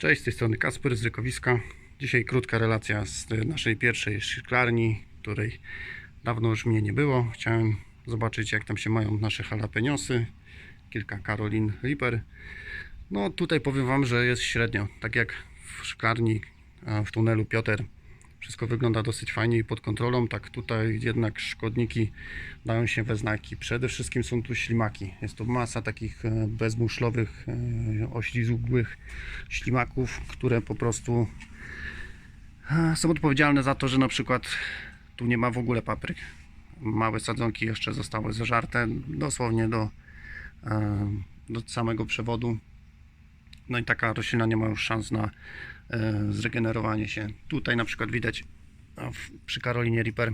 Cześć, z tej strony Kasper z Rykowiska. Dzisiaj krótka relacja z naszej pierwszej szklarni, której dawno już mnie nie było. Chciałem zobaczyć jak tam się mają nasze jalapeniosy. Kilka Karolin Reaper. No tutaj powiem Wam, że jest średnio. Tak jak w szklarni, w tunelu Piotr wszystko wygląda dosyć fajnie i pod kontrolą, tak tutaj jednak szkodniki dają się we znaki. Przede wszystkim są tu ślimaki. Jest to masa takich e, bezmuszlowych, e, oślizgłych ślimaków, które po prostu e, są odpowiedzialne za to, że na przykład tu nie ma w ogóle papryk. Małe sadzonki jeszcze zostały zeżarte dosłownie do, do samego przewodu. No i taka roślina nie ma już szans na e, zregenerowanie się. Tutaj na przykład widać przy Karolinie Reaper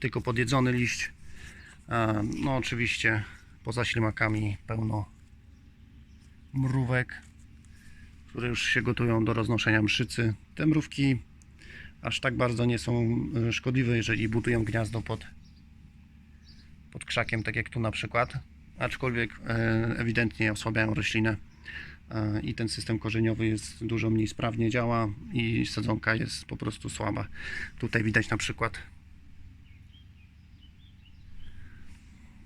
tylko podjedzony liść. E, No oczywiście poza ślimakami pełno mrówek, które już się gotują do roznoszenia mszycy. Te mrówki aż tak bardzo nie są e, szkodliwe, jeżeli budują gniazdo pod, pod krzakiem, tak jak tu na przykład. Aczkolwiek e, ewidentnie osłabiają roślinę e, i ten system korzeniowy jest dużo mniej sprawnie działa i sadzonka jest po prostu słaba. Tutaj widać na przykład,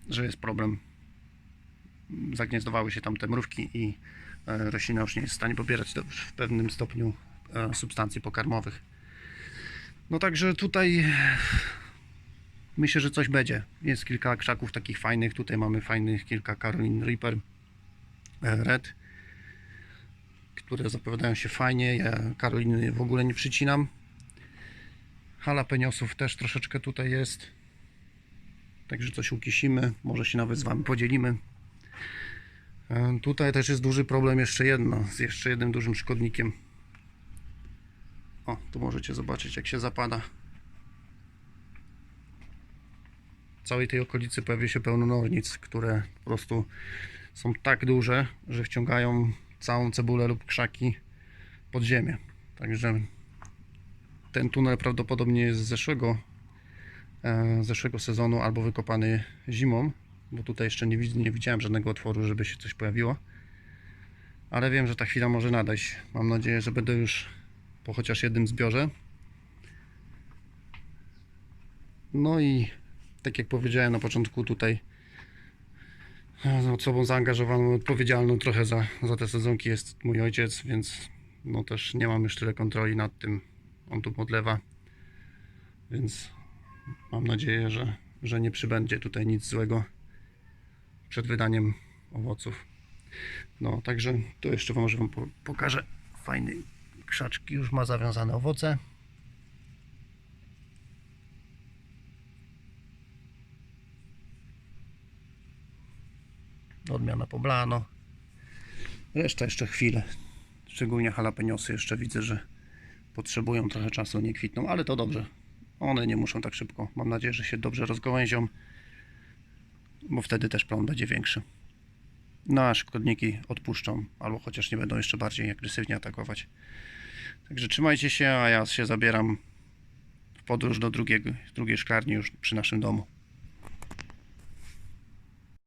że jest problem. Zagniazdowały się tam te mrówki i e, roślina już nie jest w stanie pobierać w pewnym stopniu substancji pokarmowych. No także tutaj myślę, że coś będzie. Jest kilka krzaków takich fajnych. Tutaj mamy fajnych kilka Caroline Reaper e, Red, które zapowiadają się fajnie. Ja Karoliny w ogóle nie przycinam. Jalapeniosów też troszeczkę tutaj jest. Także coś ukisimy. Może się nawet z Wami podzielimy. E, Tutaj też jest duży problem jeszcze jedno, z jeszcze jednym dużym szkodnikiem. O, tu możecie zobaczyć jak się zapada. W całej tej okolicy pojawi się pełno nornic, które po prostu są tak duże, że wciągają całą cebulę lub krzaki pod ziemię. Także ten tunel prawdopodobnie jest z zeszłego, e, zeszłego sezonu albo wykopany zimą, bo tutaj jeszcze nie, nie widziałem żadnego otworu, żeby się coś pojawiło. Ale wiem, że ta chwila może nadejść. Mam nadzieję, że będę już po chociaż jednym zbiorze. No i tak jak powiedziałem na początku tutaj osobą zaangażowaną, odpowiedzialną trochę za, za te sezonki jest mój ojciec, więc no też nie mam już tyle kontroli nad tym. On tu podlewa, więc mam nadzieję, że, że nie przybędzie tutaj nic złego przed wydaniem owoców. No, także tu jeszcze może Wam po- pokażę fajny krzaczki, już ma zawiązane owoce. Odmiana poblano. Reszta jeszcze chwilę. Szczególnie jalapeniosy jeszcze widzę, że potrzebują trochę czasu, nie kwitną, ale to dobrze. One nie muszą tak szybko. Mam nadzieję, że się dobrze rozgałęzią, bo wtedy też plon będzie większy. No a szkodniki odpuszczą, albo chociaż nie będą jeszcze bardziej agresywnie atakować. Także trzymajcie się, a ja się zabieram w podróż do drugiego, drugiej szklarni już przy naszym domu.